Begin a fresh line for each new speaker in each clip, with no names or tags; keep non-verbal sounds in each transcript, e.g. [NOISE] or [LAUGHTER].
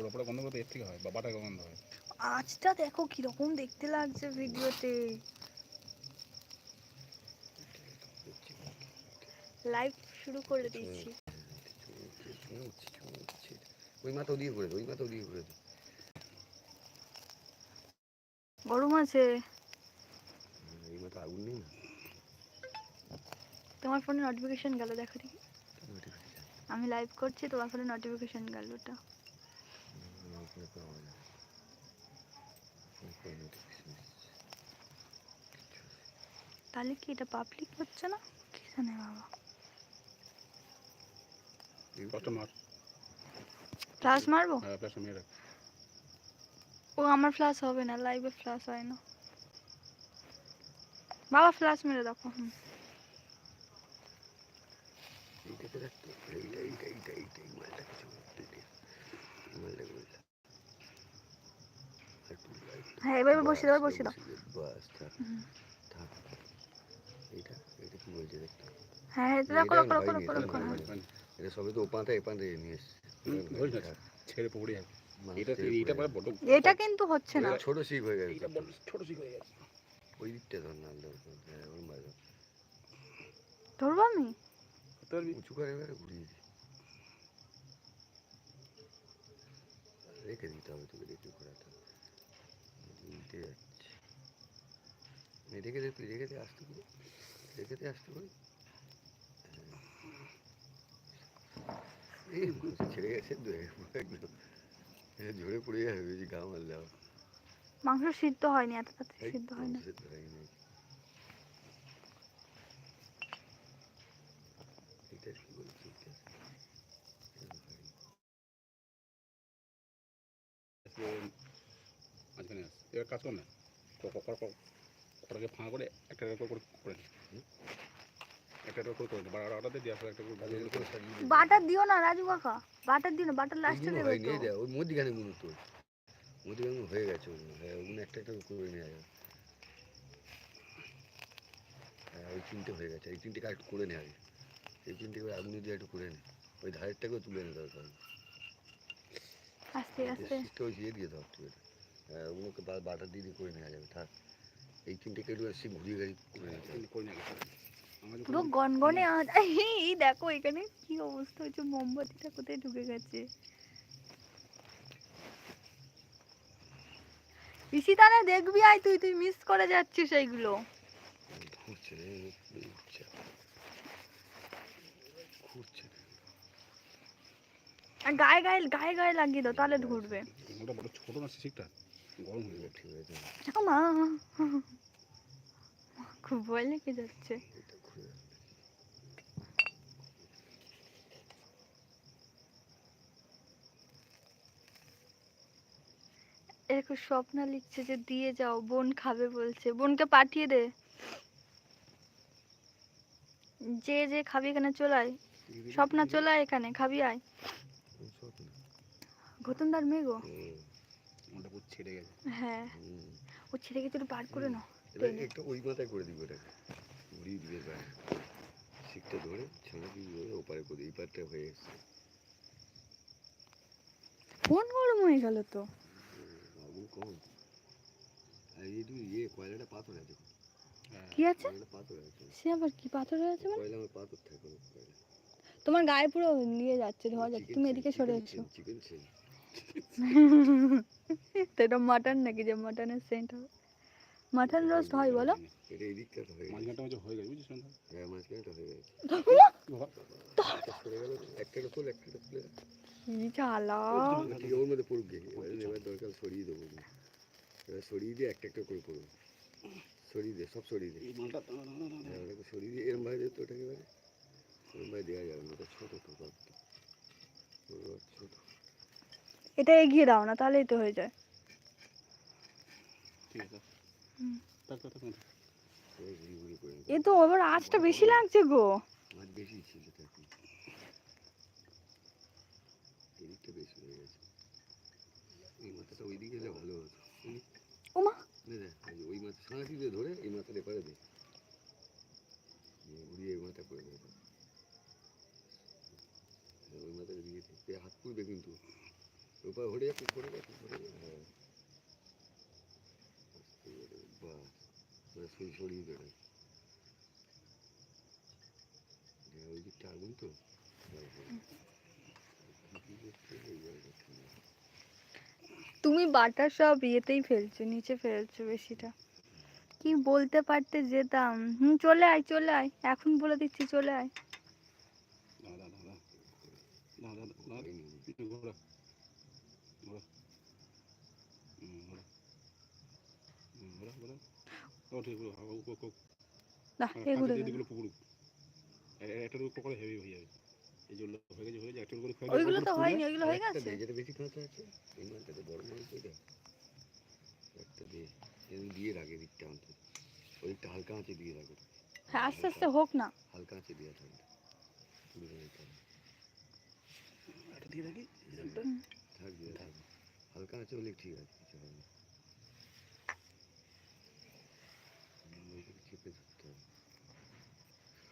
বন্ধ করতে এর থেকে হয় বা বাটা বন্ধ হয়।
আজটা দেখো কীরকম দেখতে লাগছে ভিডিওতে। লাইভ শুরু করে দিয়েছি
ওই মাথা দিয়ে করে ওই মাথা দিয়ে করে
গরম আছে।
এই মাথা আগুন নেই
তোমার ফোনে নোটিফিকেশন গেল দেখো দেখি। আমি লাইভ করছি তোমার ফোনে নোটিফিকেশন গেল ওটা
হুম, ওখানে করে হবে না। ওখানে করে notification এসেছে।
তাহলে কি এটা পাবলিক হচ্ছে না? কি জানে বাবা ফ্লাশ মারবো?
হ্যাঁ
ও আমার ফ্লাশ হবে না লাইভে ফ্লাশ হয় না। বাবা ফ্লাশ মেরে দেখো হুম। হ্যাঁ এবার বসে দাও
বাস,
বসে দাও
কি বলছে দেখতে?
হ্যাঁ এটা
এটা
রাখো রাখো রাখো
হয়নি, এটা
রাখো।
হয়নি। এটা সবে তো ওপাতে এপাতে নিয়ে এসছে।
হুম, ধরিস না। ছেড়ে পড়ে যাবে। এটা এটা পরে বড়
এটা কিন্তু হচ্ছে না।
ছোট শিখ হয়ে গেছে
এটা ছোট শিখ হয়ে গেছে।
ওই দিকটা ধর না ওর মাঝে
ধরবো আমি?
করতে
উঁচু করে এবারে ঘুরিয়ে দিই রেখে দিতে হবে তোকে রেখে ঘোরাতে হবে। উল্টে যাচ্ছে রেখে দে তুই রেখে দে আসতে করে রেখে দে আসতে করে এই ছেড়ে গেছে তো একদম ঝরে পড়ে যাবে বেশি গা মারলে আবার।
মাংস সিদ্ধ হয়নি এত তাড়াতাড়ি সিদ্ধ হয় না।
সেদ্ধ হয়নি। কি বলছি হয়নি।
মাঝখানে এবার কাজ কর না। ক- ক- ক- ক- ফাঁকা করে একটা একটা করে করে করে নে। একটা একটা করে করে। বারো আটাতে দিয়ে আসলে একটা করে
বাটার দিও না রাজু কাকা। বাটার দিও না বাটার লাস্টে দেবে
এই দেখ, ওই মধ্যিখানে মনে তো। মধ্যিখানে হয়ে গেছে ওগুলো। হ্যাঁ ওগুলো একটা একটা করে নেওয়া যাবে হ্যাঁ ওই তিনটে হয়ে গেছে। এই তিনটে কাজ করে নেওয়া যাবে এই তিনটে করে আগুন দিয়ে একটু করে নে। ওই ধারেরটাকেও তুলে নে দরকার
আস্তে আস্তে।
ওই দিয়ে দিয়ে দাও তুই এটা। হ্যাঁ ওগুলোকে বা- বাটার দিয়ে দিয়ে করে নেওয়া যাবে থাক। এই এসে ঘুরিয়ে গাড়ি
পুরো গনগনে এই দেখো এখানে কি অবস্থা হয়েছে মোমবাতিটা কোথায় ঢুকে গেছে? দেখবি আয় তুই তুই মিস করে যাচ্ছিস এইগুলো। গায়ে গায়ে গায়ে গায়ে লাগিয়ে দাও তাহলে ধরবে।
ছোট না শিখটা গরম হয়ে যাবে
ঠিক হয়েছে
মা। খুব ভয় লেগে যাচ্ছে। এরকম স্বপ্ন লিখছে যে দিয়ে যাও বোন খাবে বলছে। বোনকে পাঠিয়ে দে। যে যে খাবি এখানে চলে আয়। স্বপ্না চলে আয় এখানে খাবি আয়। মেঘো
ওটা পুরো ছেড়ে গেছে।
হ্যাঁ। ও ছেড়ে গেছে বার করে নাও
এবার একটু ওই মাথায় করে দিবে ওটাকে। ঘুরিয়ে দিবে এবার। শিকটা ধরে কি ধরে ওপারে করে এই পারটা হয়ে এসছে।
ফোন গরম হয়ে গেল তো।
আগুন কম। আর এই তুমি ইয়ে কয়লাটা পাথর আছে?
হ্যাঁ
কি আছে?
পাথর আছে?
সে আবার কি পাথর হয়ে আছে মানে?
কয়লা আমার পাথর থাকে।
তোমার গায়ে পুরো নিয়ে যাচ্ছে ধোয়া যাচ্ছে। তুমি এদিকে সরে যাচ্ছো
চিকেন ছিল [LAUGHS]
তো এটা মাটন নাকি যে মাটনের সেন্ট হবে? মাটন রোস্ট হয় বলো?
এটা এই দিকটা হয়ে
হয়ে
হ্যাঁ হয়ে সরিয়ে দিয়ে একটা একটা করে পড়ব সরিয়ে দে সব সরিয়ে দে।
এই মালটা দাঁড়া, দাঁড়া, দাঁড়া,
হ্যাঁ ওটাকে সরিয়ে দিয়ে এরম ভাবে দে তো ওটাকে এরম ভাবে দেওয়া যাবে না ওটা ছোটো তো ছোটো।
এটা এগিয়ে দাও না তাহলেই তো হয়ে যায়। এ তো এবার আঁচটা বেশি লাগছে গো।
বেশি ছিল তাকে এদিকটা বেশি হয়ে গেছে। এই মাথাটা ওই।
ওমা
মাথা দিয়ে ধরে এই এপারে দে। ঘুরিয়ে এই মাথা করে দেবে ওই মাথাটা দিয়ে হাত পুড়বে কিন্তু। হ্যাঁ আস্তে করে, দেবে। ওই দিকটা আগুন তো? হ্যাঁ, হ্যাঁ। কি।
তুমি বাটা সব ইয়েতেই ফেলছো নিচে ফেলছো বেশিটা। কি বলতে পারতে যেতাম। হুম চলে আয় চলে আয়। এখন বলে দিচ্ছি চলে আয়
দাঁড়া দাঁড়া দাঁড়া দাঁড়া দাঁড়া দাঁড়া
হয়নি।
পিছনে ঘোরা ঘোরা হুম, ঘোরা হুম, ঘোরা ঘোরা ও ঠিক ঘোরা ও, ও, ও,
না এগুলো
পুকুর একটা রূপ করে হেভি হয়ে যাবে এই যে হয়ে গেছে হয়ে যায় একটা করে ফেলে
ওইগুলো তো হয়নি ওইগুলো হয়ে। গেছে?
যেটা বেশি কাঁচা আছে। এই মালটাতে বড় মাল এটা একটা দে এরকম দিয়ে রাখে দিকটা অন্তত। ওইটা হালকা আঁচে দিয়ে রাখো
হ্যাঁ আস্তে আস্তে হোক না।
হালকা আঁচে দিয়ে পুরো।
দিয়ে রাখি।
থাক দিয়ে থাকবে হালকা আঁচে হলে ঠিক আছে কিছু হবে না হুম, ওইটাকে চেপে ধরতে হবে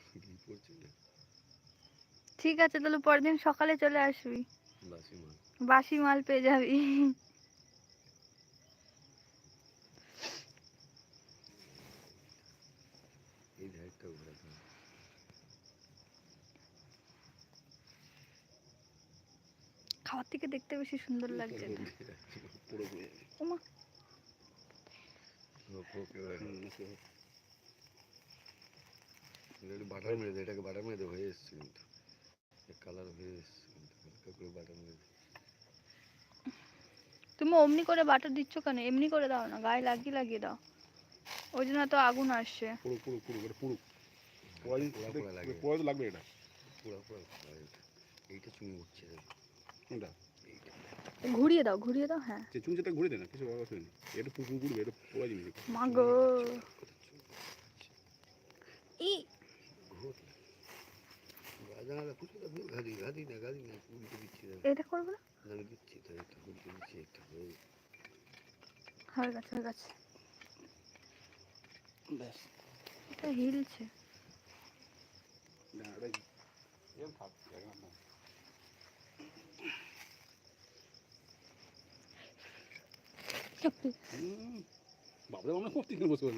ঘি পড়ছে না
ঠিক আছে তাহলে পরের দিন সকালে চলে আসবি।
বাসি মাল।
পেয়ে যাবি। খাওয়ার থেকে দেখতে বেশি সুন্দর লাগছে ওমা।
একটু বাটার মেরে এটাকে বাটার মেরে হয়ে এসছে কিন্তু। কালার হয়ে এসছে কিন্তু হালকা করে বাটার মেরে
তুমি অমনি করে বাটার দিচ্ছ কেন? এমনি করে দাও না গায়ে লাগিয়ে লাগিয়ে দাও। ওই জন্য তো আগুন আসছে।
পুরো পুরো পুরো পুরো। পোড়া
লাগে।
পোড়া তো লাগবে এটা।
পুরো পুরো এইটা চুমি।
কোনটা?
ঘুরিয়ে দাও ঘুরিয়ে দাও হ্যাঁ।
যে চুন সেটা ঘুরে দে না কিছু নেই। এটা ঘুরবে এটা পোড়া জিনিস। এটা।
মা গো ই
না না উল্টে দিচ্ছি
এটা করব না
আমি দিচ্ছি তো উল্টে দিচ্ছি একটা হয়ে
হয়ে গেছে হয়ে গেছে
ব্যাস
এটা হিলছে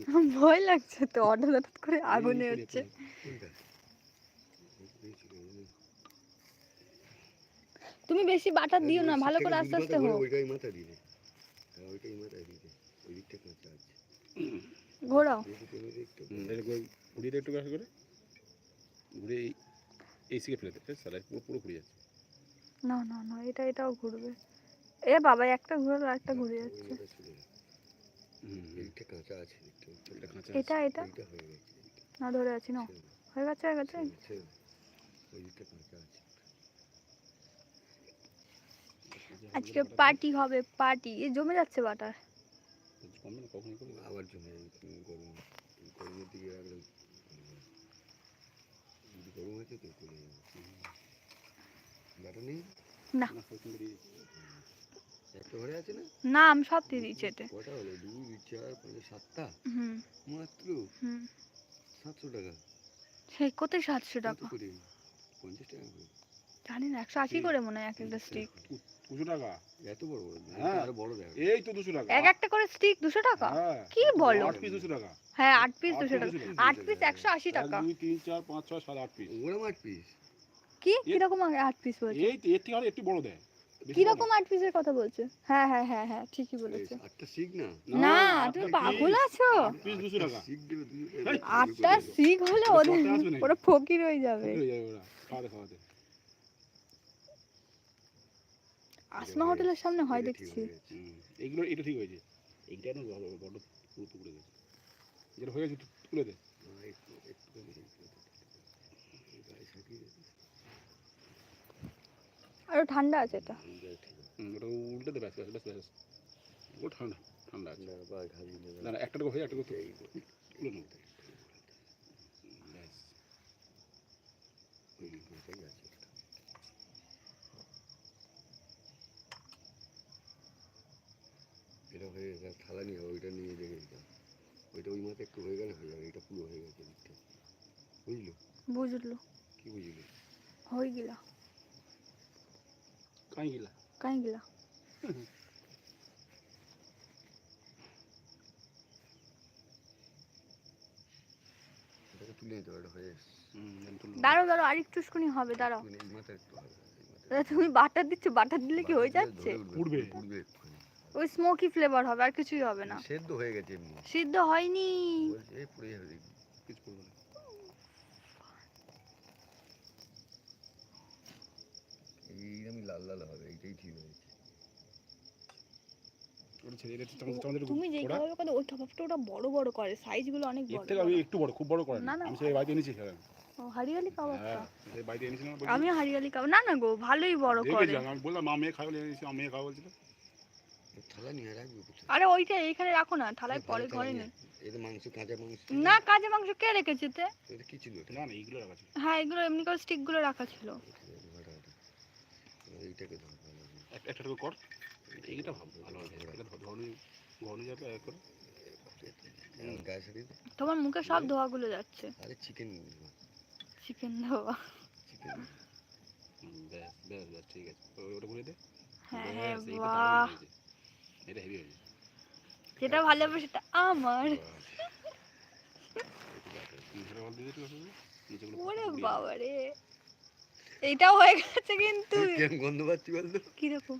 আমরা
ভয় লাগছে তো হঠাৎ হঠাৎ করে আগুনে হচ্ছে
কোনটা এই ছিল, এই
তুমি বেশি বাটার দিও না ভালো করে আস্তে আস্তে হোক
ওইটাই মাথা দিলে হ্যাঁ ওইটাই মাথা দিলে ওই দিকটা কাঁচা আছে
ঘোরাও।
দিয়ে একটু
ঘুরিয়ে দে একটু কাছে করে। ঘুরে এই সিকে ফেলে দে। সারা পুরো পুরো ঘুরে যাচ্ছে।
না না না এটা এটাও ঘুরবে। এ বাবা একটা ঘুরলো একটা ঘুরে যাচ্ছে।
চলে গেছে।
হুম, হুম,
এইটা কাঁচা আছে
এটা
এটা
হয়ে।
না ধরে আছি না। হয়ে গেছে হয়ে গেছে?
ছেড়ে দাও, ছেড়ে দাও। ওই দিকটা কাঁচা আছে।
আজকে পার্টি হবে পার্টি এ জমে যাচ্ছে বাটার
না কখন
আবার জমে গরম গরমের দিকে গরম আছে তো যাবে নেই?
না।
না কখন করে
একটা ঘরে আছে না?
না আমি সব দিয়ে দিচ্ছি এতে।
কটা হলো? দুই দুই চার পাঁচ সাতটা?
হুম।
মাত্র? সাতশো টাকা।
সেই কোথায় সাতশো টাকা?
করে? পঞ্চাশ টাকা
জানি না একশো আশি করে মনে হয় এক একটা স্টিক
দুশো টাকা।
এত বড় বড়?
হ্যাঁ।
আরও বড় দেখ
এই তো দুশো টাকা।
এক একটা করে স্টিক দুশো টাকা?
হ্যাঁ।
কি বলো?
আট পিস দুশো টাকা।
হ্যাঁ আট পিস দুশো টাকা। আট পিস একশো আশি টাকা।
দুই তিন চার পাঁচ ছয় সাত আট পিস
ওরম আট পিস
কি? কীরকম আট পিস বলছে?
এই এর থেকে আরও একটু বড় দেয়।
কীরকম আট পিসের কথা বলছে? হ্যাঁ হ্যাঁ হ্যাঁ হ্যাঁ ঠিকই বলেছে।
আটটা শিখ না?
না তুমি পাগল আছো?
শিখ
আটটা হলে
ওরা
ওদের ফকির হয়ে যাবে।
যাবে ওরা খাওয়াতে খাওয়াতে।
আসমা হোটেলের সামনে হয় দেখছি।
হুম, এইগুলো এটা ঠিক হয়েছে। এইটা না বড় বড় পুরো টুকরে গেছে। যেটা হয়ে গেছে তুলে দে।
আরও ঠান্ডা আছে এটা।
ওটা উল্টে দে ব্যাস ব্যাস ব্যাস ও ঠান্ডা ঠান্ডা আছে।
না না
একটা হয়ে একটা
এই
তুলে নেব
ওইটাই আছে একটা। এটা হয়ে গেছে আর থালা নিয়ে হবে, ওইটা নিয়ে রেখে দিতাম ওইটা ওই মাথা একটু হয়ে গেলে হয়ে যাবে এটা পুরো হয়ে গেছে দিকটা। বুঝলো?
বুঝলো।
কি বুঝলি?
হয়ে গিলা।
কাই গিলা
কাই গিলা আরেকটুখানি হবে দাঁড়াও। তুমি বাটার দিচ্ছ বাটার দিলে কি হয়ে যাচ্ছে?
দিলে ধরে
ওই স্মোকি ফ্লেভার হবে আর কিছুই হবে না।
সেদ্ধ হয়ে গেছে এমনি।
সিদ্ধ হয়নি।
বলছে এই পুড়ে যাবে
কিছু করব না।
এইরকমই লাল লাল হবে এইটাই ঠিক হয়েছে
তুমি করো ওই ওটা বড় বড় করে সাইজগুলো অনেক বড়
আমি একটু বড় খুব বড় করে
না, না,
আমি সেই বাড়িতে এনেছি সেখানে
ও হারিয়ালি কাবাবটা
হ্যাঁ সেই বাড়িতে এনেছিলাম।
আমি হারিয়ালি কাবাব না না গো ভালোই বড় করে।
আমি বললাম মা মেয়ে এনেছি মা মেয়ে খাবে বলছিল।
থালা নিয়ে রাখবি
আরে ওইটা এইখানে রাখো না থালায় পরে ঘরে
এটা মাংস কাঁচা মাংস।
না কাজে মাংস কে রেখেছে তে?
এটা কি ছিল?
না না এইগুলো রাখা ছিল।
হ্যাঁ এগুলো এমনি করে স্টিকগুলো রাখা ছিল।
ঘাটা ঘাটা এইটাকে ধর
একটা একটা কর এইটা ভালো ভালো হবে। এটা ধরনি ঘনি যাবে এক করে।
আর গায়ে সারিয়ে দে।
তোমার মুখে সব ধোয়াগুলো যাচ্ছে।
আরে চিকেন
চিকেন ধোয়া।
ব্যাস ব্যাস ঠিক আছে। ও- ওটা ঘুরে দে।
হ্যাঁ বাহ।
এটা হেভি হয়েছে।
যেটা ভালো হবে সেটা আমার?
নিচেগুলো
ওরে বাবা রে এইটাও হয়ে গেছে কিন্তু। [LAUGHS]
কেমন গন্ধ পাচ্ছি বলতো?
কীরকম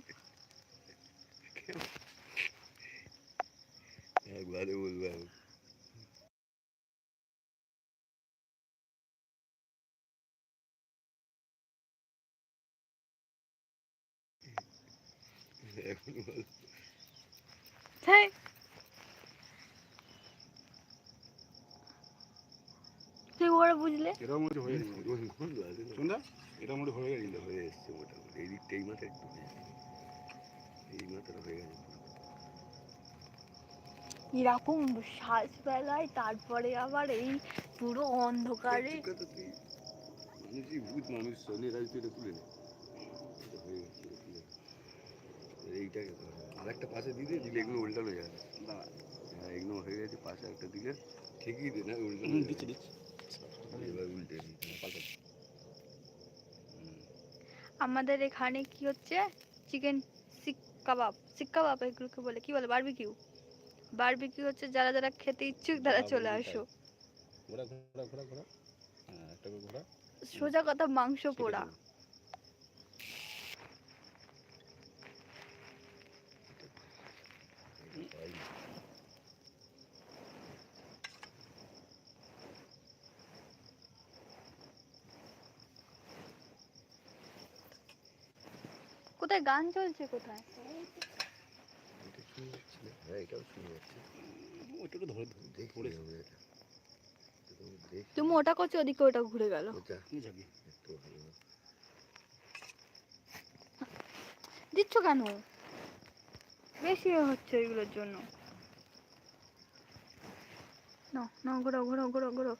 একবারে বলব এখন বল।
তাই তুই ওরা বুঝলে?
এরকম হয়ে
আছে না
মধ্যে হয়ে গেছে
হয়ে এসছে মোটামুটি। এই দিকটা এই মাথা একটু হয়ে। এই মাথাটা হয়ে গেছে
এরকম সাজ বেলায় তারপরে আবার এই পুরো অন্ধকারে।
মানুষই ভূত মানুষ? শনি রাজ তুই তুলে নে। এইটাকে ধর। আর একটা পাশে দিলে দিলে এগুলো উল্টানো না হ্যাঁ এগুলো হয়ে গেছে পাশে একটা দিলে ঠিকই দে না উল্টানো
দিচ্ছি দিচ্ছি।
এবার উল্টে।
হুম,
আমাদের এখানে কি হচ্ছে? চিকেন কাবাব কাবাব এগুলোকে বলে কি বলে? বারবিকিউ। বারবিকিউ হচ্ছে যারা যারা খেতে ইচ্ছুক তারা চলে আসো।
ঘোরা ঘোরা ঘোরা ঘোরা। হ্যাঁ ঘোরা।
সোজা কথা মাংস পোড়া
করো।
কোথায় গান চলছে কোথায়
এটা শুনে যাচ্ছে না হ্যাঁ এটাও শুনে যাচ্ছে
ওইটা একটু ধরে ধরে
দেখি
পড়ে
হবে এটা এটা তুমি
ওটা করছ ওদিকে ওটা ঘুরে গেল। দিচ্ছ কেন? বেশি হচ্ছে এগুলোর জন্য। না না ঘোরো ঘোরো ঘোরো ঘোরো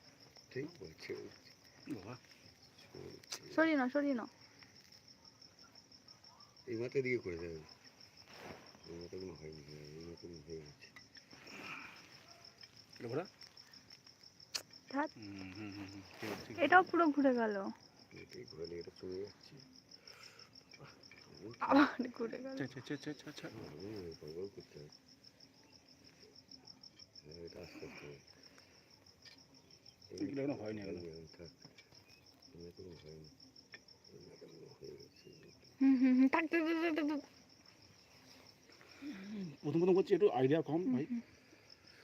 ঠিক বলছে।
সরিয়ে না সরিয়ে না
এই মাথা দিকে করে দেবে এই মাথা কোনো হয়নি হ্যাঁ, এই মাথা কোনো হয়ে গেছে।
ঘোরা।
এটাও পুরো ঘুরে গেল।
এটাই ঘোরালে এটা চলে যাচ্ছে।
আবার ঘুরে গেল।
করতে হবে হ্যাঁ এটা আস্তে আস্তে
এগুলো হয়নি এখনও।
হয়নি,
প্রথম প্রথম করছি একটু আইডিয়া কম ভাই।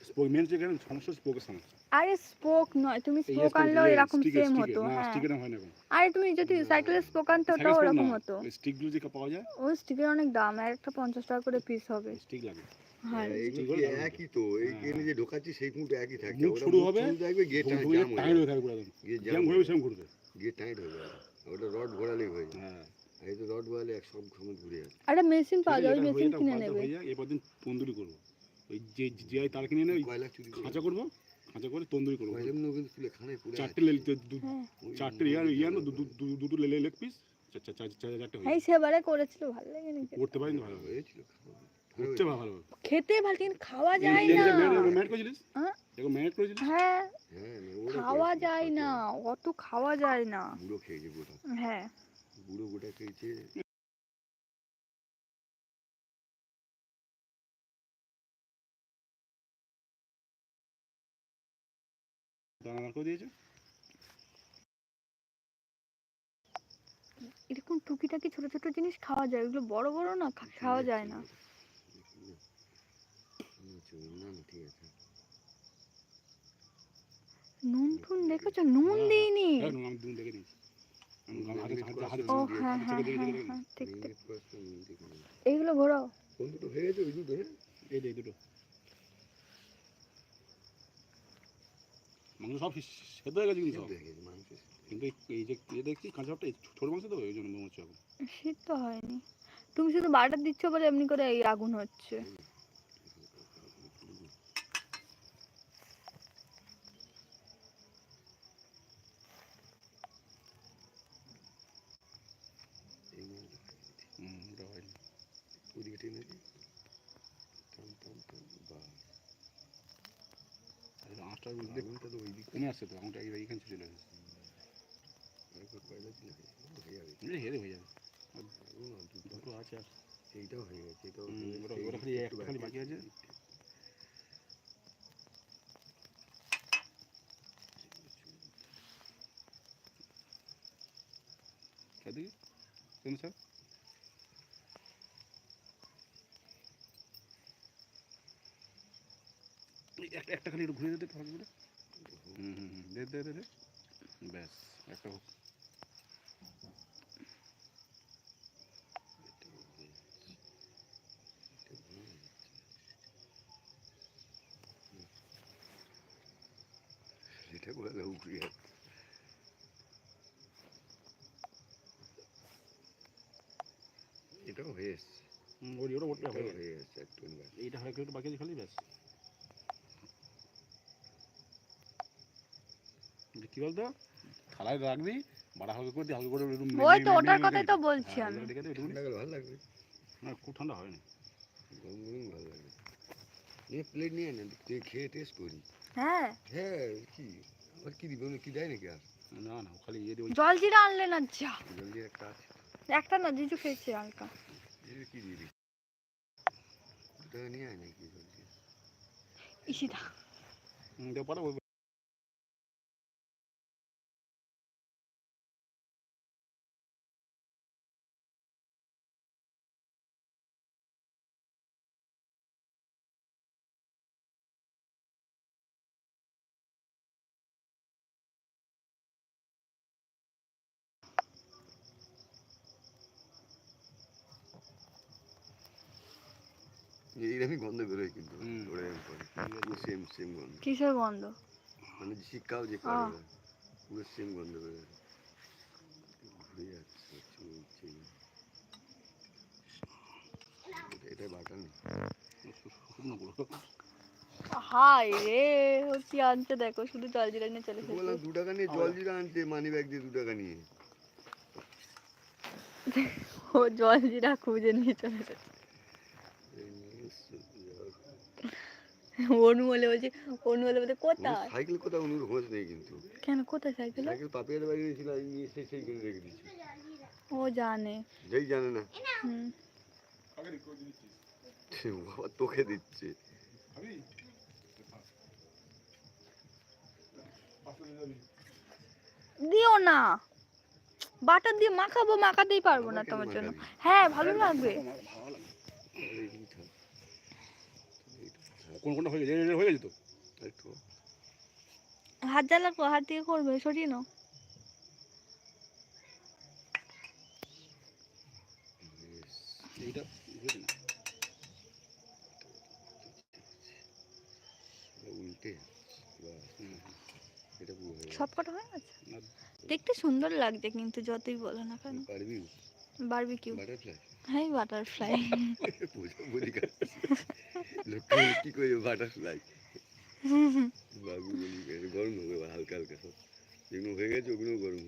স্পোক মেন যেখানে সমস্যা স্পোকের সমস্যা
আরে স্পোক নয় তুমি স্পোক আনলেও এরকম সেম হতো হ্যাঁ।
স্টিকের হয় না
আরে তুমি যদি সাইকেলের স্পোক আনতে ওটাও ওরকম হতো।
ওই স্টিকগুলো যে পাওয়া যায়?
ওই স্টিকের অনেক দাম আর একটা পঞ্চাশ টাকা করে পিস হবে।
স্টিক লাগে।
হ্যাঁ
হ্যাঁ,
দারুণ
একই তো? এই। যে ঢোকাচ্ছি সেই মুখ একই ওটা
শুরু হবে,
থাকবে টাইট হয়ে যাবে।
থাকবে
হয়ে। গিয়ে টাইট হয়ে যাবে। ওটা রড ঘোরালেই হয়ে যায়
হ্যাঁ।
এই তো রড ঘোরালে এক সব সময় ঘুরে
একটা মেশিন পাওয়া যায় ওই মেশিন কিনে নেবে।
এরপর দিন তন্দুরি করব। ওই যে যে তার কিনে এনে
কয়লা চুরি
খাঁচা করব খাঁচা করে তন্দুরি করব।
এমনি কিন্তু খানে পুরো
চারটে লে- দু- দু-
হ্যাঁ।
চারটে ইয়ার ইয়ার না দু- দু- দু- দুটো লেলে লেগ পিস
এই সেবারে করেছিল ভালো লাগেনি খেতে?
করতে পারি না ভালো।
হয়েছিল
ভালো।
খেতে ভালো কিন্তু খাওয়া যায় না।
ম্যাট করেছিলিস?
হ্যাঁ?
হ্যাঁ, দেখো ম্যানেজ
করেছিল
হ্যাঁ
খাওয়া যায় না অত খাওয়া যায় না।
হ্যাঁ। খেয়েছে
হ্যাঁ।
খেয়েছে।
এরকম টুকিটাকি ছোট ছোট জিনিস খাওয়া যায় ওগুলো বড় বড় না খাওয়া যায় না
ঠিক আছে।
নুন টুন দেখেছ? নুন
হ্যাঁ,
দিইনি।
হ্যাঁ।
ও হ্যাঁ হ্যাঁ হ্যাঁ হ্যাঁ ঠিক ঠিক।
নিন।
এইগুলো ঘোরাও
কোন দুটো হয়ে গেছে ওই দুটো হ্যাঁ
এই এই দুটো। মাংস সব সেদ্ধ হয়ে গেছে কিন্তু সব।
দেখে মাংস
কিন্তু এই- এই যে এই দেখছি কাঁচাটা ছোট মাংস তো ওই জন্য মনে হচ্ছে এখন।
শীত তো হয়নি। তুমি শুধু বাটার দিচ্ছ বলে এমনি করে এই আগুন হচ্ছে
এই নিয়ে
হুম ওটা হয়নি
ওদিকে টেনে দিই টান টান টান বা
আর আঁচটা বুঝলে
আগুনটা তো ওই দিক
কমে আসছে তো আমারটা এই এইখানে চলে আসছে
আরেকবার কয়লা দিলে হয়ে যাবে
এই হেরে হয়ে যাবে
আগুন আর দুটো
দুটো আছে আর
এইটাও হয়ে গেছে এটাও
হুম,
হয়ে
ওটা-
গেছে,
ওটা খালি
এই
একটা খালি বাকি আছে। চারদিকে কেন স্যার একটা খালি ঘুরে ভালো করে হুম হুম দে দে দে দে। ব্যাস একটা হোক।
এটা বলে উপরে এটাও হয়ে এসছে।
ওটা হয়ে গেছে।
একটু
এইটা হয় একটু বাকি খালি ব্যাস। কি বলতো? থালায় রাখবি বাড়া হালকা করে দিয়ে হালকা করে একটু
ওই তো ওটার কথাই তো বলছি
হ্যাঁ,
আমি।
ভালো লাগবে।
না খুব ঠান্ডা
গরম গরম ভালো লাগবে। নিয়ে প্লেট নিয়ে তুই খেয়ে টেস্ট করি।
হ্যাঁ।
হ্যাঁ কি? আবার কি দিবে? কি দেয় নাকি আর?
না না খালি ইয়ে দিয়ে
জল জিরা আনলে না যা।
জলদি একটা আছে।
একটা না জিজু খেয়েছে হালকা।
এটা কি দিবি? টাকা নিয়ে আয় নাকি জলদি
ইসিদা
হুম, দিয়ে পরে
এইরকমই গন্ধ বেরোয় কিন্তু। ওরা পুরো সেম সেম গন্ধ।
কিসের গন্ধ?
মানে শিক্ষাও যে করে পুরো সেম গন্ধ বেরোয়। ঘুরে যাচ্ছে এটা-
শুকনো
হাই রে কি আনছে দেখো শুধু জল জিরা নিয়ে চলে
বললাম দু টাকা নিয়ে জল জিরা আনতে মানি ব্যাগ দিয়ে দু টাকা নিয়ে।
ও জল জিরা খুঁজে নিয়ে চলে এসেছে
এই নিয়ে এসছে, জল।
অনু বলে বলছে অনু বলে বলছে কোথায়?
সাইকেল কোথাও অনুর খোঁজ নেই কিন্তু।
কেন? কোথায় সাইকেল?
সাইকেল পাপিয়ার বাড়ি গেছিল আমি নিয়ে সেইখানে রেখে দিচ্ছি
ও জানে।
যেই জানে না।
হুম।
বাবা তোকে দিচ্ছে।
দিও না। বাটার দিয়ে মাখাবো মাখাতেই পারব না তোমার জন্য। হ্যাঁ ভালো লাগবে
আমার ভালো লাগে
তাহলে এইখানে থাক। এইটা থাক।
কোন কোনটা হয়ে গেছে হয়ে গেছে তো?
একটু
হাত কো- হাত দিয়ে করবে সরিয়ে নাও।
এইটা
উল্টে হয়ে গেছে।
সব কটা হয়ে গেছে? দেখতে সুন্দর লাগছে কিন্তু যতই বলো না কেন।
পারবি
বারবিকিউ।
বাটারফ্লাই?
হ্যাঁ বাটারফ্লাই
কি করে বাটারফ্লাই বাবু বলি গরম হবে হালকা হালকা সব যেগুলো হয়ে গেছে ওগুলো গরম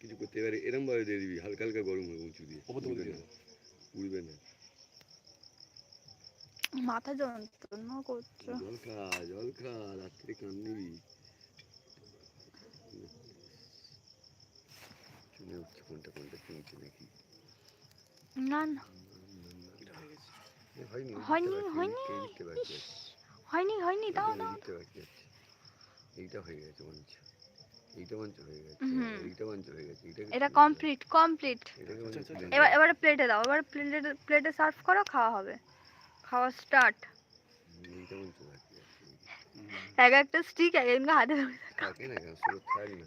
কিছু করতে পারে এরম ভাবে দিয়ে দিবি হালকা হালকা গরম হবে উঁচু দিয়ে। উড়বে না। উড়বে না।
মাথা যন্ত্রণা করছ।
জল খা জল খা রাত্রে কান্দিবি শুনে উঠছে কোনটা কোনটা শুনছে নাকি?
না না।
হয়নি
হয়নি,
বুঝতে পারছি,
হয়নি। হয়নি হয়নি দাও
এইটা হয়ে গেছে মঞ্চ। এইটা মঞ্চ হয়ে গেছে
হুম।
এইটা মঞ্চ হয়ে গেছে এইটা
এটা কমপ্লিট কমপ্লিট
আচ্ছা,
মনে
আচ্ছা,
হয়
এবার এবারে প্লেটে দাও এবার প্লেটে প্লেটে সার্ভ করো খাওয়া হবে। খাওয়া স্টার্ট
এইটা মঞ্চ বাকি
এক একটা স্টিক এক হাতে
থাকে না কেন? শুধু থাক না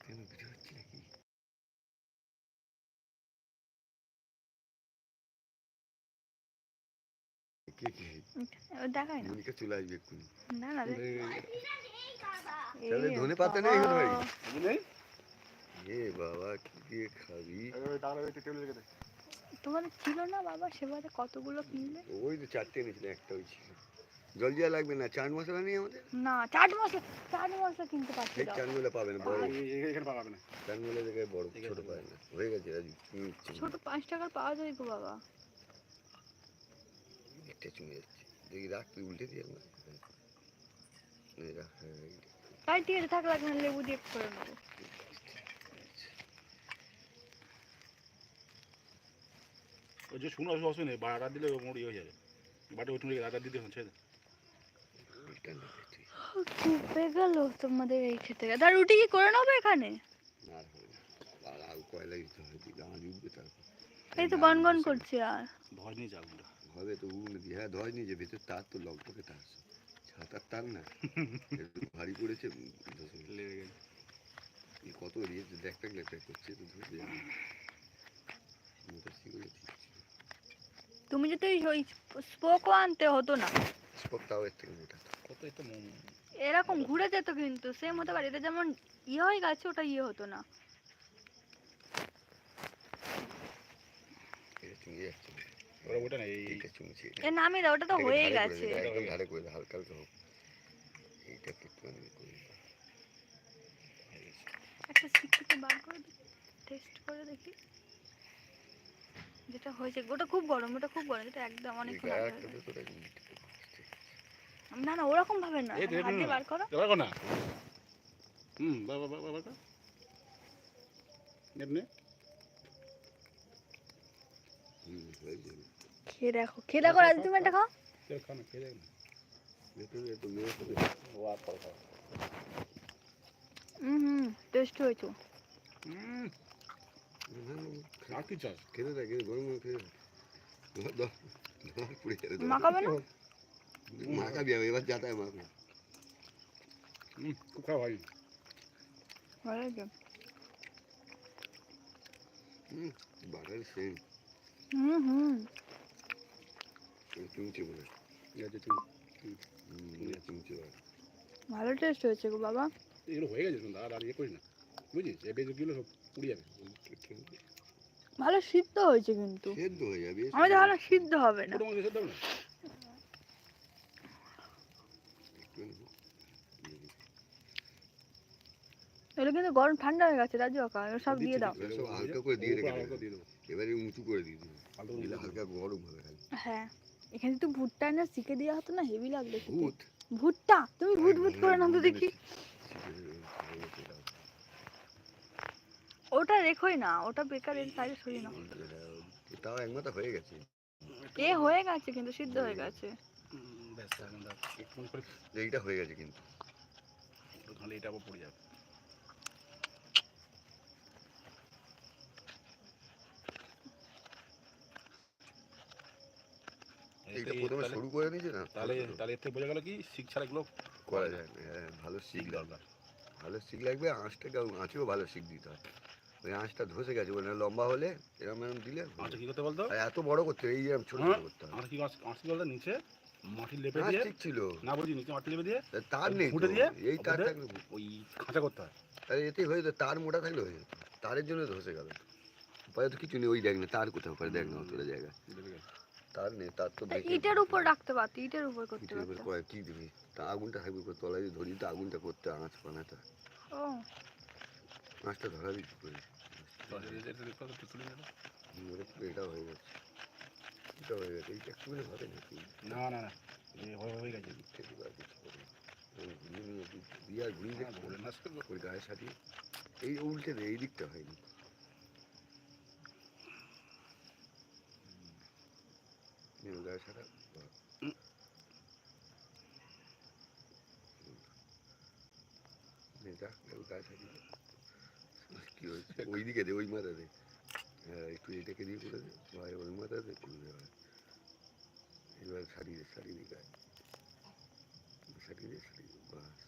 কেন ভিডিও হচ্ছে নাকি কে কে
এবার দেখাই না।
মনিকা চলে আসবে এক্ষুনি।
না না
তাহলে ধনে পাতা নেই এখানে ভাই?
নেই?
এ বাবা কি দিয়ে খাবি?
এই ওই টাকাটা ওই টেবিলে রেখে দে।
তোমাদের ছিল না বাবা সেবারে কতগুলো কিনলে?
ওই তো চারটে এনেছিল একটা ওই ছিল। জল জিয়া লাগবে না? চাট মশলা নেই আমাদের?
না চাট মশলা চাট মশলা কিনতে পারছি
চাটগুলো পাবে না বড়।
এখানে না।
জায়গায় বড় ছোট। না। হয়ে গেছে
ছোট পাঁচ টাকার পাওয়া যায় গো বাবা।
একটা চুমে যাচ্ছে। দেখি রাখ তুই উল্টে দিয়ে হ্যাঁ।
তাই থাক লাগবে লেবু দিয়ে করে নেব।
ওই যে শুনো অসুবিধা নেই বাটা দিলে মোড়ি হয়ে যাবে। বাটা ওইটুকু রেখে আটা দিতে হচ্ছে
কুপে গেল তোমাদের এই খেতে তার রুটি কি করে নেব এখানে? এই তো গনগন করছি আর।
নিয়ে যাগুলো
হবে তো দিয়ে হ্যাঁ ধয় নিয়ে যে ভেতর তার তো লকটকে তার ছাতার তার না। [LAUGHS] একটু ভারী পড়েছে।
লেগে গেছে
কত রিয়েছে দেখতে লেপটা করছে তো ঠিক
তুমি যদি ওই- ওই স্পোকও আনতে হতো না।
স্পোক তাও এর থেকে মোটা।
কত মন
এরকম ঘুরে যেত কিন্তু সেম হতে পারে এটা যেমন ইয়ে হয়ে গেছে ওটা ইয়ে হতো না।
যাচ্ছে না।
ওরা ওটা না
এইটা চুমছে
এ নামিয়ে দাও ওটা তো
এটাকে
হয়েই
ধারে করে
গেছে
একদম ধারে করে হালকা হালকা হোক এইটাকে একটুখানি করে দে। গেছে।
একটা সিক্কিতে বার করে টেস্ট করে দেখি যেটা হয়েছে ওটা খুব গরম ওটা খুব গরম এটা একদম অনেক। না না ওরকম ভাবে না হাত। বার করো
দেখো না হুম বাবা বাবা বাবা এমনি
হুম, হয়ে যাবে।
খেয়ে দেখো খেয়ে দেখো রাজু তুমি একটা খাও। হুম টেস্ট হয়েছে। মাখাবে
এবার যাতায় মাখবো
হুম খুব খাওয়া হয়
ভালো
হুম, বাটার সেম
হুম হুম।
চুমচে বলে।
এই
চুমচে বলে।
ভালো টেস্ট হয়েছে গো বাবা।
এগুলো হয়ে গেছে শুন দাদা আর ইয়ে করিস না। বুঝিস? এ বেজগুলো সব পুড়ে যাবে।
ভালো সিদ্ধ হয়েছে কিন্তু।
সেদ্ধ হয়ে যাবে
আমাদের ভালো সিদ্ধ হবে না
ছোটো মাংস সেদ্ধ হবে না
একটুখানি হোক। দিয়ে দিবি।
এগুলো কিন্তু গরম ঠান্ডা হয়ে গেছে রাজু কাকা এগুলো সব দিয়ে দাও।
সব হালকা করে দিয়ে রেখে দেবে। এবারে উঁচু করে দিয়ে দিবি।
হালকা
দিলে হালকা গরম হবে খালি।
হ্যাঁ এখানে তো ভুট্টা না শিখে দেওয়া হতো না হেভি খেতে।
ভূত
ভুট্টা? তুমি ভূত ভূত করে নাও তো দেখি। ওটা রেখোই না ওটা বেকার এর সাইডে সরিয়ে নাও।
তাও এক মাথা হয়ে গেছে।
এ হয়ে গেছে কিন্তু সিদ্ধ হয়ে গেছে।
এইটা হয়ে গেছে কিন্তু।
তাহলে এটা আবার পড়ে যাবে।
এইটা প্রথমে শুরু করে নিয়েছে না?
তাহলে তাহলে বোঝা গেল কি শিখ ছাড়া এগুলো
করা যায় না হ্যাঁ ভালো শিখ
দরকার।
ভালো শিখ লাগবে আঁচেও ভালো শিখ দিতে হয়। ওই আঁচটা ধসে গেছে মানে লম্বা হলে এরকম এরকম দিলে
কি করতে বলতো?
এত বড় করতে এই এরকম ছোট
হ্যাঁ,
করতে
কি আঁচ আঁচ কি বলতো? নিচে মাটি লেপে দিয়ে
ঠিক ছিল।
না বলছি নিচে মাটি লেপে দিয়ে
তার নেই
ফুটে দিয়ে,
এই তার থাকলে
ওই খাঁচা করতে হয়।
তাহলে এতেই হয়ে যেত তার মোটা থাকলে হয়ে যেত। তারের জন্য ধসে গেল। পরে তো কিছু নেই ওই দেখ না তার কোথাও পরে দেখ না তোরা? তার নেই তার তো
ইটের উপর রাখতে পারতো ইটের উপর করতে
ইটের উপর কয় কি দিবি? তা আগুনটা থাকবে কোথাও তলায় ধরি তো আগুনটা করতে আঁচ বানাতে। হয়।
ও।
আঁচটা ধরাবি কি করে?
তাহলে এটা-
হয়ে গেছে। এটা হয়ে গেছে। এইটা একটু করে হবে
না না না। এই হয়ে গেছে।
না। ওই ঘুরিয়ে দিয়ে
না
গায়ে সাজিয়ে এই উল্টে দে এই দিকটা হয়নি। গা ছাড়া ছাড়িয়ে কি হয়েছে? ওই দিকে দে ওই মাথা দে। হ্যাঁ একটু এটাকে দিয়ে করে দে। ভাই ওই মাথা দে করবে হয় এবার সারিয়ে দে সারিয়ে দে গায়ে। সারিয়ে দে দে বাস।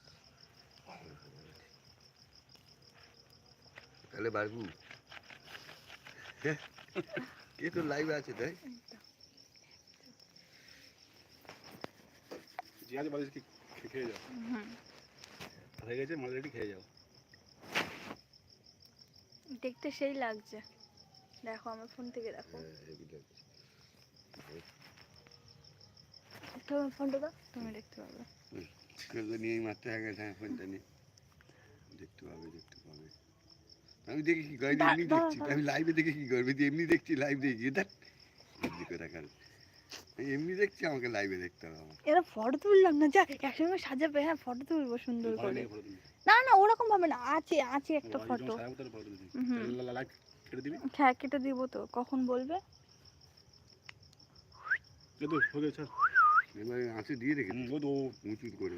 তাহলে বাবু হ্যাঁ এ তো লাইভে আছে তাই?
যে আছে খেয়ে যাও। হয়ে গেছে মালরেডি খেয়ে যাও।
দেখতে সেই লাগছে। দেখো আমার ফোন থেকে দেখো।
হ্যাঁ
ফোনটা দাও তুমি দেখতে পাবে।
নিয়ে মারতে হ্যাঁ ফোনটা নিয়ে। দেখতে পাবে দেখতে পাবে। আমি দেখি কি করে এমনি দেখছি আমি লাইভে দেখে কি করবে এমনি দেখছি লাইভ দেখি। দেখ এমনি করে কার এমনি দেখছি আমাকে লাইভে দেখতে হবে
এরা ফটো তুললাম না যা একসঙ্গে সাজাবে হ্যাঁ ফটো তুলবো সুন্দর করে না না ওরকম ভাবে না আছে আছে একটা ফটো হ্যাঁ কেটে দিব তো কখন বলবে
হয়ে
আঁচে দিয়ে রেখে
হুম, তো ও-
উঁচু করে